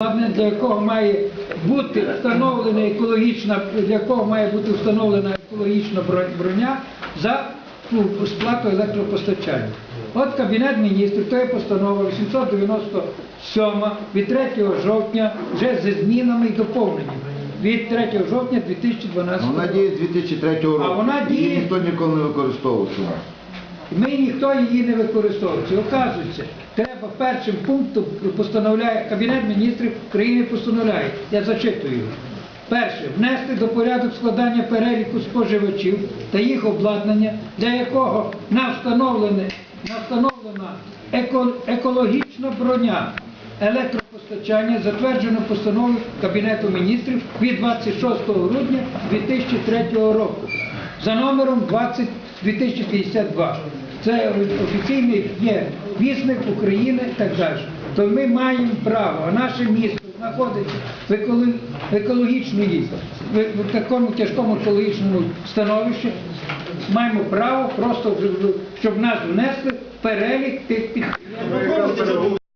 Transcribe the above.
обладнання, для якого має бути встановлена екологічна, для якого має бути встановлена екологічна бро- броня за ну, сплату електропостачання. От Кабінет міністрів, то є постанова 897 від 3 жовтня вже зі змінами і доповненнями від 3 жовтня 2012 Вона року. діє з 2003 року. А вона Її діє- ніхто ніколи не використовував. Ми ніхто її не використовує. Оказується, треба першим пунктом постановляє Кабінет міністрів країни постановляє. Я зачитую. Перше, внести до порядок складання переліку споживачів та їх обладнання, для якого на встановлене, на еко- екологічна броня електропостачання, затверджено постановою Кабінету міністрів від 26 грудня 2003 року за номером 20 2052. Це офіційний є вісник України і так далі. То ми маємо право, а наше місто знаходиться в еколо- екологічній, в такому тяжкому екологічному становищі. Маємо право просто, щоб нас внесли в перелік тих підприємств.